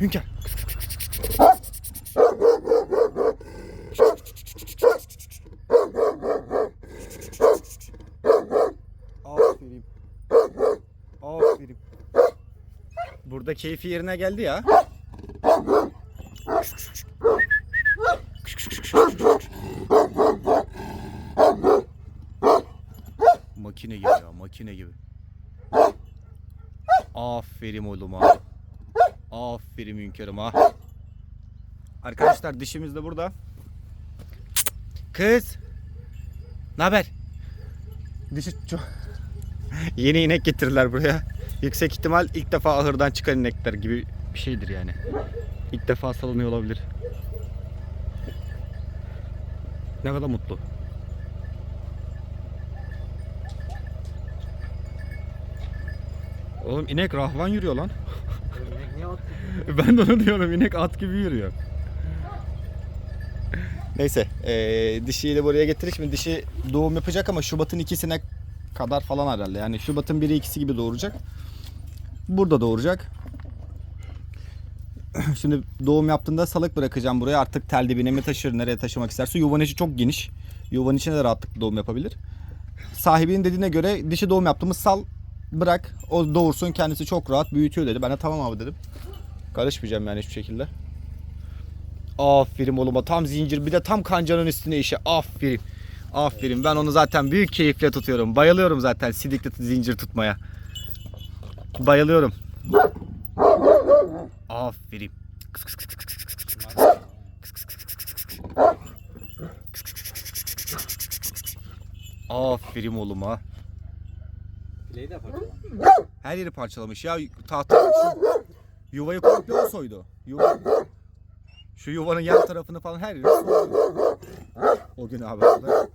Hünkar. Aferin. Aferin. Burada keyfi yerine geldi ya. Makine gibi ya, makine gibi. Aferin oğluma. Aferin hünkârıma. Arkadaşlar dişimiz de burada. Kız. Ne haber? Dişi çok... Yeni inek getirdiler buraya. Yüksek ihtimal ilk defa ahırdan çıkan inekler gibi bir şeydir yani. İlk defa salınıyor olabilir. Ne kadar mutlu. Oğlum inek rahvan yürüyor lan. ben de onu diyorum inek at gibi yürüyor. Neyse eee dişiyle buraya getirdik. Şimdi dişi doğum yapacak ama Şubat'ın ikisine kadar falan herhalde. Yani Şubat'ın biri ikisi gibi doğuracak. Burada doğuracak. Şimdi doğum yaptığında salık bırakacağım buraya. Artık tel dibine mi taşır, nereye taşımak isterse. Yuvanın içi çok geniş. Yuvanın içine de rahatlıkla doğum yapabilir. Sahibinin dediğine göre dişi doğum yaptığımız sal bırak o doğursun kendisi çok rahat büyütüyor dedi. Ben de tamam abi dedim. Karışmayacağım yani hiçbir şekilde. Aferin oğluma tam zincir bir de tam kancanın üstüne işe aferin. Aferin ben onu zaten büyük keyifle tutuyorum. Bayılıyorum zaten sidikli zincir tutmaya. Bayılıyorum. Aferin. Aferin oğluma. Fileyi de parçalamış. Her yeri parçalamış ya tahta yuvayı komple o soydu. Yuva, şu yuvanın yan tarafını falan her yeri soydu. O gün abi orada.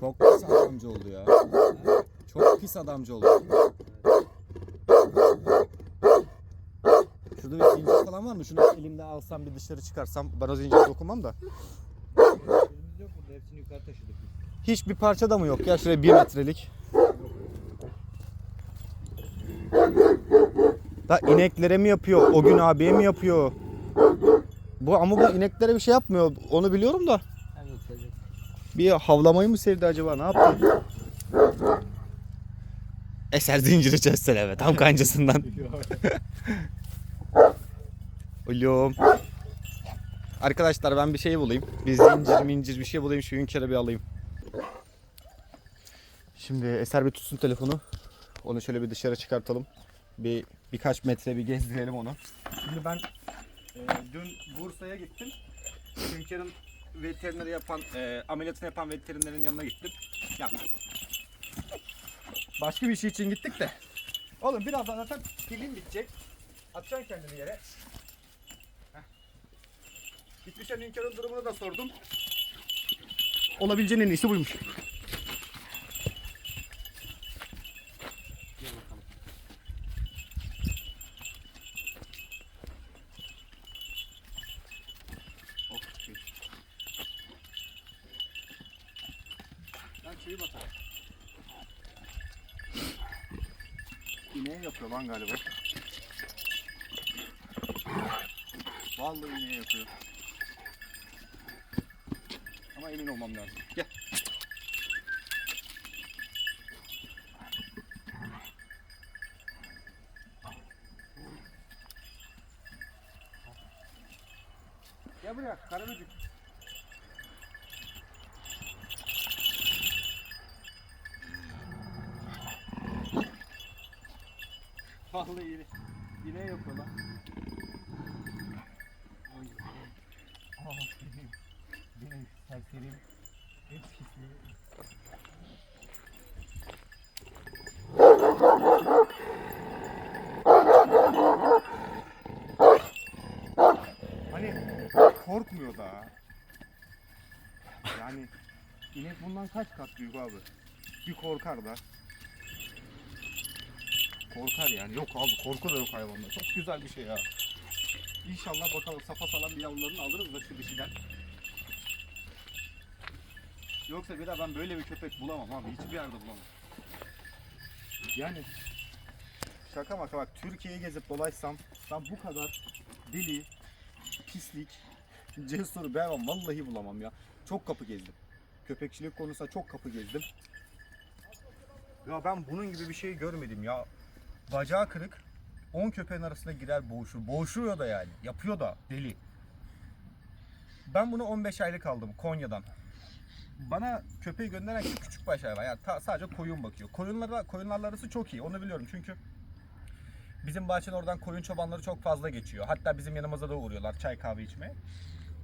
Çok pis adamcı oldu ya. Çok pis adamcı oldu. Şurada bir zincir falan var mı? Şunu elimde alsam bir dışarı çıkarsam ben o zincire dokunmam da. Elimiz yok burada hepsini yukarı taşıdık biz. Hiçbir parça da mı yok ya şuraya bir metrelik. Da ineklere mi yapıyor? O gün abiye mi yapıyor? Bu ama bu ineklere bir şey yapmıyor. Onu biliyorum da. Bir havlamayı mı sevdi acaba? Ne yaptı? Eser zinciri çözsene evet. Tam kancasından. Oğlum. Arkadaşlar ben bir şey bulayım. Bir zincir mincir bir şey bulayım. Şu hünkârı bir alayım. Şimdi Eser bir tutsun telefonu. Onu şöyle bir dışarı çıkartalım. Bir birkaç metre bir gezdirelim onu. Şimdi ben e, dün Bursa'ya gittim. Hünkârın veterineri yapan, e, ameliyatını yapan veterinerin yanına gittim. Ya, başka bir şey için gittik de. Oğlum birazdan zaten pilin bitecek. Atacaksın kendini yere. Heh. Gitmişken hünkârın durumunu da sordum. Olabileceğin en iyisi buymuş. Gel bakalım. Oh, şey. Lan şeyi batar. İneğe yapıyor lan galiba. Vallahi ineğe yapıyor. Ama emin olmam lazım. Gel. Gel buraya karaböcük. Vallahi yine, yine yapıyor lan. Aa, benim, benim serserim. Pisliği. Hani korkmuyor da. Yani inek bundan kaç kat büyük abi? Bir korkar da. Korkar yani. Yok abi korku da yok hayvanda. Çok güzel bir şey ya. İnşallah bakalım safa salan bir yavrularını alırız da şu dişiden. Yoksa bir daha ben böyle bir köpek bulamam abi. Hiçbir yerde bulamam. Yani şaka maka bak Türkiye'yi gezip dolaşsam ben bu kadar deli, pislik, cesur hayvan vallahi bulamam ya. Çok kapı gezdim. Köpekçilik konusunda çok kapı gezdim. Ya ben bunun gibi bir şey görmedim ya. Bacağı kırık. 10 köpeğin arasına girer boğuşur. Boğuşuyor da yani. Yapıyor da deli. Ben bunu 15 aylık aldım Konya'dan. Bana köpeği gönderen kişi küçük baş hayvan. Yani ta- sadece koyun bakıyor. Koyunlarla koyunlarla arası çok iyi. Onu biliyorum çünkü bizim bahçenin oradan koyun çobanları çok fazla geçiyor. Hatta bizim yanımıza da uğruyorlar çay kahve içmeye.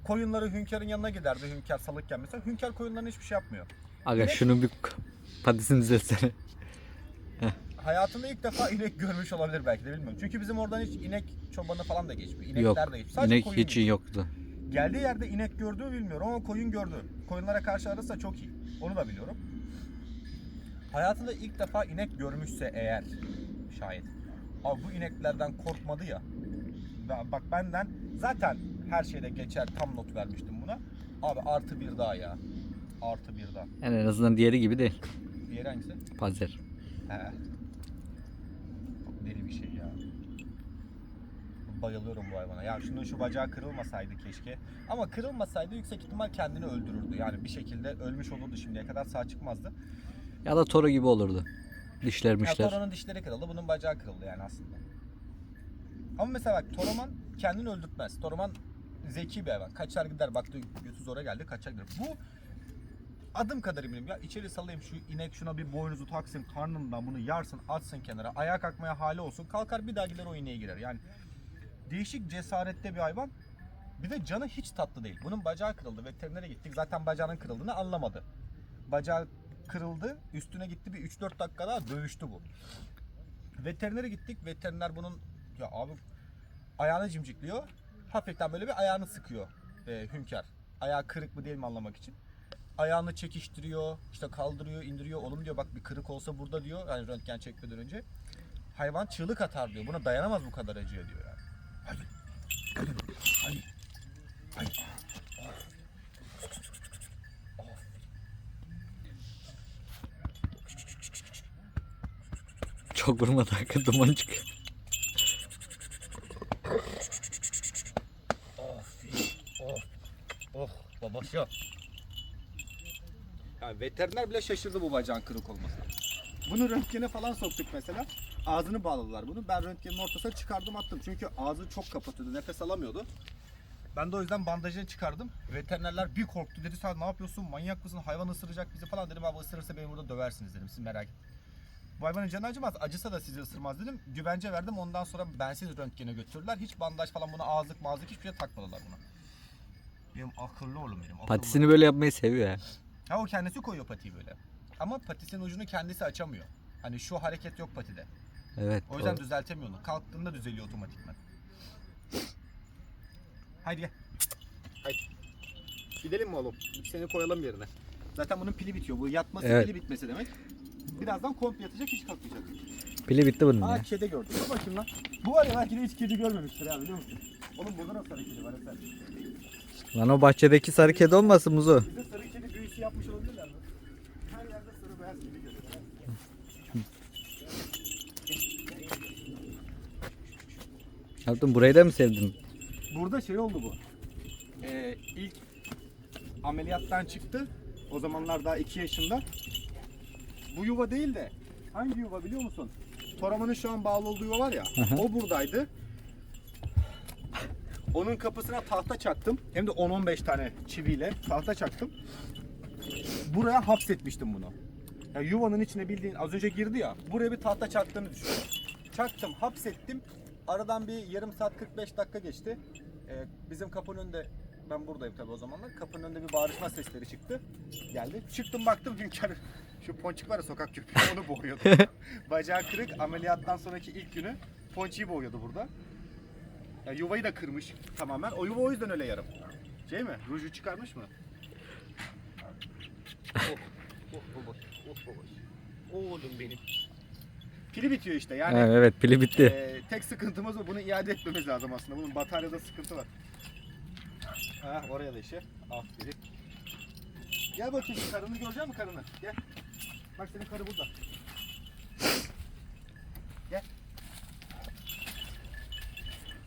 Koyunları Hünkar'ın yanına giderdi Hünkar salıkken mesela. Hünkar koyunlarına hiçbir şey yapmıyor. Aga şunun bir patisini düzeltsene. Hayatında ilk defa inek görmüş olabilir belki de bilmiyorum. Çünkü bizim oradan hiç inek çobanı falan da geçmiyor. İnekler Yok. de geçmiyor. Sadece İnek koyun hiç geçiyor. yoktu. Geldiği yerde inek gördü mü bilmiyorum ama koyun gördü. Koyunlara karşı arası da çok iyi. Onu da biliyorum. Hayatında ilk defa inek görmüşse eğer şayet. Abi bu ineklerden korkmadı ya. Bak benden zaten her şeyde geçer tam not vermiştim buna. Abi artı bir daha ya. Artı bir daha. Yani en azından diğeri gibi değil. Diğeri hangisi? Panzer. He. Deli bir şey ya. Bayılıyorum bu hayvana. Ya şunun şu bacağı kırılmasaydı keşke. Ama kırılmasaydı yüksek ihtimal kendini öldürürdü. Yani bir şekilde ölmüş olurdu şimdiye kadar sağ çıkmazdı. Ya da Toro gibi olurdu. Dişler Ya. Toro'nun dişleri kırıldı, bunun bacağı kırıldı yani aslında. Ama mesela bak Toroman kendini öldürtmez. Toroman zeki bir hayvan. Kaçar gider baktı götü zora geldi kaçar gider. Bu adım kadar eminim. Ya içeri salayım şu inek şuna bir boynuzu taksın karnından bunu yarsın atsın kenara. Ayağa kalkmaya hali olsun. Kalkar bir daha gider o ineğe girer. Yani değişik cesaretli bir hayvan. Bir de canı hiç tatlı değil. Bunun bacağı kırıldı. Veterinere gittik. Zaten bacağının kırıldığını anlamadı. Bacağı kırıldı. Üstüne gitti. Bir 3-4 dakika daha dövüştü bu. Veterinere gittik. Veteriner bunun ya abi ayağını cimcikliyor. Hafiften böyle bir ayağını sıkıyor e, hünkar ayağı kırık mı değil mi anlamak için ayağını çekiştiriyor, işte kaldırıyor, indiriyor. Oğlum diyor bak bir kırık olsa burada diyor. Yani röntgen çekmeden önce. Hayvan çığlık atar diyor. Buna dayanamaz bu kadar acıya diyor yani. Hadi. Hadi. Hadi. Hadi. Çok vurmadı hakikaten duman çıkıyor. Oh babası yok. Yani veteriner bile şaşırdı bu bacağın kırık olmasına. Bunu röntgene falan soktuk mesela. Ağzını bağladılar bunu. Ben röntgenin ortasına çıkardım attım. Çünkü ağzı çok kapatıyordu. Nefes alamıyordu. Ben de o yüzden bandajını çıkardım. Veterinerler bir korktu. Dedi sen ne yapıyorsun? Manyak mısın? Hayvan ısıracak bizi falan. Dedim abi ısırırsa beni burada döversiniz dedim. Siz merak etmeyin. Bu hayvanın canı acımaz. Acısa da sizi ısırmaz dedim. Güvence verdim. Ondan sonra bensiz röntgene götürdüler. Hiç bandaj falan buna ağızlık mağızlık hiçbir şey takmadılar buna. Benim akıllı oğlum benim. akıllı. Patisini böyle yapmayı seviyor ya. Ha o kendisi koyuyor patiyi böyle. Ama patisinin ucunu kendisi açamıyor. Hani şu hareket yok patide. Evet. O yüzden doğru. düzeltemiyor onu. Kalktığında düzeliyor otomatikman. Haydi gel. Haydi. Gidelim mi oğlum? Seni koyalım yerine. Zaten bunun pili bitiyor. Bu yatması Evet. pili bitmesi demek. Birazdan komple yatacak hiç kalkmayacak. Pili bitti bunun Aa ya. kedi gördüm. Dur bakayım lan. Bu var ya belki de hiç kedi görmemiştir ya biliyor musun? Oğlum burada nasıl sarı kedi var sen? Lan o bahçedeki sarı kedi olmasın Muzo? Bize sarı kedi büyüsü yapmış olabilirler mi? Her yerde sarı beyaz kedi görüyorum. Yaptın burayı da mı sevdin? Burada şey oldu bu. Ee, ilk ameliyattan çıktı. O zamanlar daha 2 yaşında. Bu yuva değil de hangi yuva biliyor musun? Toraman'ın şu an bağlı olduğu yuva var ya. O buradaydı. Onun kapısına tahta çaktım. Hem de 10-15 tane çiviyle tahta çaktım. Buraya hapsetmiştim bunu. Ya yuvanın içine bildiğin az önce girdi ya. Buraya bir tahta çaktığını düşün. Çaktım, hapsettim. Aradan bir yarım saat 45 dakika geçti. Ee, bizim kapının önünde ben buradayım tabii o zamanlar. Kapının önünde bir bağırışma sesleri çıktı. Geldi. Çıktım baktım Hünkar şu ponçik var ya sokak köpeği onu boğuyordu. Bacağı kırık ameliyattan sonraki ilk günü ponçiyi boğuyordu burada. Ya yuvayı da kırmış tamamen. O yuva o yüzden öyle yarım. Şey mi? Ruju çıkarmış mı? Oh, oh baba, oh baba. Oğlum benim. Pili bitiyor işte yani. Ha, evet pili bitti. Ee, tek sıkıntımız o. Bunu iade etmemiz lazım aslında. Bunun bataryada sıkıntı var. Ha oraya da işe. Aferin. Gel bakayım karını görecek misin karını? Gel. Bak senin karı burada. Gel.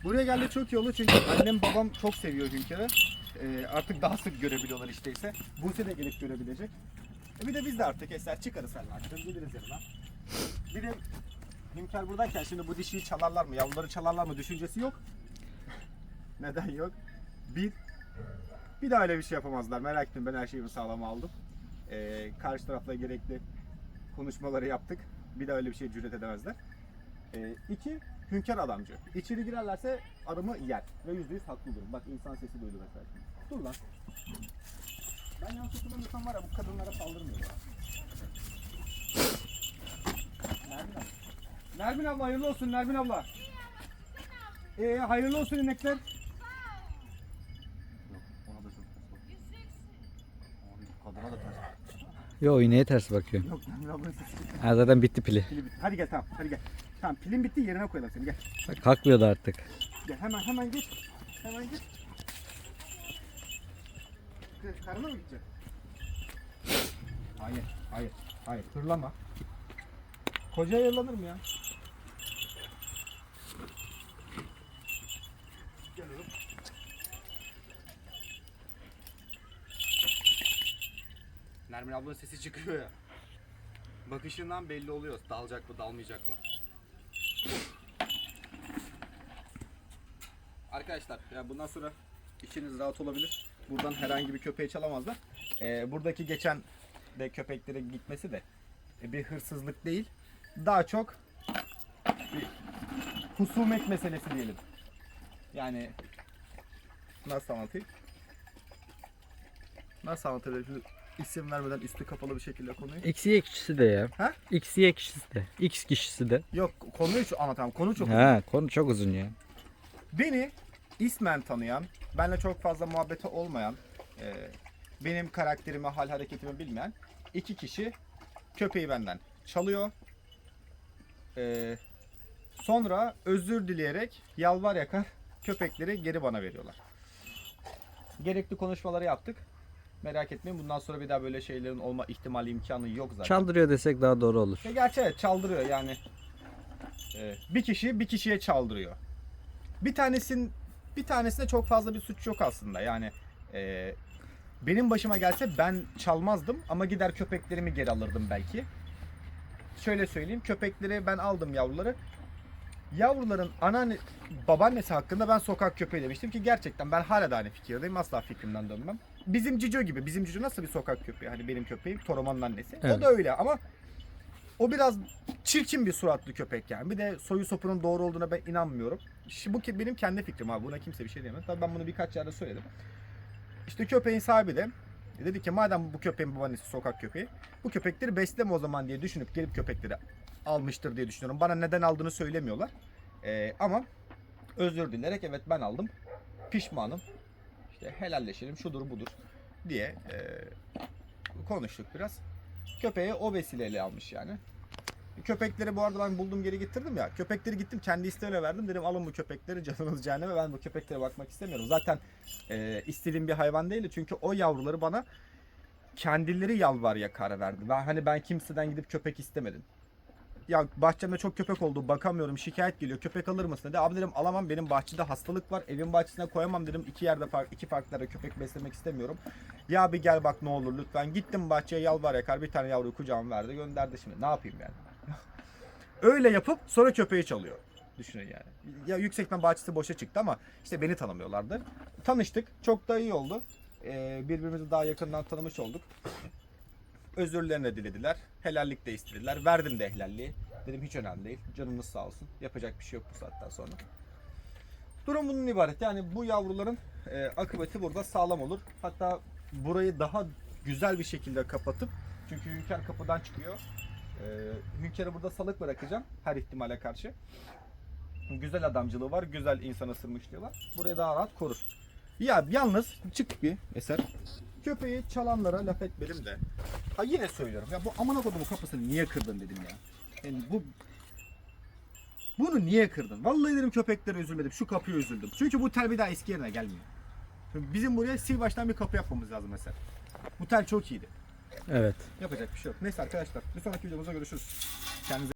Buraya geldi çok iyi oldu çünkü annem babam çok seviyor Hünkar'ı. Ee, artık daha sık görebiliyorlar işte ise. Buse de gelip görebilecek. E bir de biz de artık eser çıkarız akşam geliriz yanına. Bir de Hünkar buradayken şimdi bu dişiyi çalarlar mı, yavruları çalarlar mı düşüncesi yok. Neden yok? Bir, bir daha öyle bir şey yapamazlar. Merak ettim ben her şeyimi sağlam aldım. Ee, karşı tarafla gerekli konuşmaları yaptık. Bir daha öyle bir şey cüret edemezler. Ee, iki, hünkâr adamcı. İçeri girerlerse arımı yer. Ve yüzde yüz haklıdır. Bak insan sesi duydu mesela. Dur lan. Ben yanlış hatırlamıyorsam var ya bu kadınlara saldırmıyor. Nermin abla. Nermin abla hayırlı olsun Nermin abla. Ee, hayırlı olsun inekler. Yok ona da çok ters bak. Abi, Kadına da ters. Yo iğneye ters bakıyor. Yok Nermin ablanın sesi. Ha, zaten bitti pili. Pili bitti. Hadi gel tamam hadi gel. Tamam pilin bitti yerine koyalım seni gel. Bak, kalkmıyordu artık. Gel hemen hemen git. Hemen git. Karına mı gidecek? Hayır, hayır, hayır. Hırlama. Koca yıllanır mı ya? Nermin ablanın sesi çıkıyor ya. Bakışından belli oluyor. Dalacak mı, dalmayacak mı? Arkadaşlar ya bundan sonra içiniz rahat olabilir. Buradan herhangi bir köpeği çalamazlar. Ee, buradaki geçen de köpeklere gitmesi de e, bir hırsızlık değil. Daha çok husumet meselesi diyelim. Yani nasıl anlatayım? Nasıl anlatabilirim? İsim vermeden üstü kapalı bir şekilde konuyu. X'ye kişisi de ya. Ha? X'ye kişisi de. X kişisi de. Yok konuyu şu anlatamam. Konu çok Ha konu çok uzun ya. Beni ismen tanıyan, benimle çok fazla muhabbeti olmayan, e, benim karakterimi, hal hareketimi bilmeyen iki kişi köpeği benden çalıyor. E, sonra özür dileyerek yalvar yakar köpekleri geri bana veriyorlar. Gerekli konuşmaları yaptık. Merak etmeyin bundan sonra bir daha böyle şeylerin olma ihtimali imkanı yok zaten. Çaldırıyor desek daha doğru olur. Ya gerçi evet çaldırıyor yani. Ee, bir kişi bir kişiye çaldırıyor. Bir tanesin bir tanesinde çok fazla bir suç yok aslında. Yani e, benim başıma gelse ben çalmazdım ama gider köpeklerimi geri alırdım belki. Şöyle söyleyeyim köpekleri ben aldım yavruları. Yavruların anneanne babaannesi hakkında ben sokak köpeği demiştim ki gerçekten ben hala da aynı fikirdeyim asla fikrimden dönmem. Bizim Cico gibi bizim Cico nasıl bir sokak köpeği hani benim köpeğim Toroman'ın annesi. O Evet. da öyle ama o biraz çirkin bir suratlı köpek yani. Bir de soyu sopunun doğru olduğuna ben inanmıyorum. Şimdi bu ki benim kendi fikrim abi. Buna kimse bir şey diyemez. Tabii ben bunu birkaç yerde söyledim. İşte köpeğin sahibi de dedi ki madem bu köpeğin babaannesi sokak köpeği bu köpekleri besleme o zaman diye düşünüp gelip köpekleri almıştır diye düşünüyorum. Bana neden aldığını söylemiyorlar. Ee, ama özür dilerek evet ben aldım. Pişmanım. İşte helalleşelim şudur budur diye e, konuştuk biraz. Köpeği o vesileyle almış yani. Köpekleri bu arada ben buldum geri getirdim ya. Köpekleri gittim kendi isteğiyle verdim. Dedim alın bu köpekleri canınız cehenneme ben bu köpeklere bakmak istemiyorum. Zaten e, istediğim bir hayvan değildi. Çünkü o yavruları bana kendileri yalvar yakar verdi. Ben hani ben kimseden gidip köpek istemedim. Ya bahçemde çok köpek oldu bakamıyorum şikayet geliyor köpek alır mısın dedi. Abi dedim alamam benim bahçede hastalık var evin bahçesine koyamam dedim. iki yerde fark, iki farklı köpek beslemek istemiyorum. Ya bir gel bak ne olur lütfen. Gittim bahçeye yalvar yakar bir tane yavruyu kucağıma verdi gönderdi şimdi ne yapayım yani. Öyle yapıp sonra köpeği çalıyor. Düşünün yani. Ya yüksekten bahçesi boşa çıktı ama işte beni tanımıyorlardı. Tanıştık. Çok da iyi oldu. Ee, birbirimizi daha yakından tanımış olduk. Özürlerini dilediler. Helallik de istediler. Verdim de helalliği. Dedim hiç önemli değil. Canınız sağ olsun. Yapacak bir şey yok bu saatten sonra. Durum bunun ibaret. Yani bu yavruların e, akıbeti burada sağlam olur. Hatta burayı daha güzel bir şekilde kapatıp çünkü hünkâr kapıdan çıkıyor. E, hünkârı burada salık bırakacağım her ihtimale karşı. Güzel adamcılığı var. Güzel insan ısırmış diyorlar. Burayı daha rahat korur. Ya yalnız çık bir eser. Köpeği çalanlara laf etmedim de. Ha yine söylüyorum. Ya bu amına kodumun kapısını niye kırdın dedim ya. Yani bu bunu niye kırdın? Vallahi dedim köpeklere üzülmedim. Şu kapıya üzüldüm. Çünkü bu tel bir daha eski yerine gelmiyor. Şimdi Bizim buraya sil baştan bir kapı yapmamız lazım mesela. Bu tel çok iyiydi. Evet. Yapacak bir şey yok. Neyse arkadaşlar bir sonraki videomuzda görüşürüz. Kendinize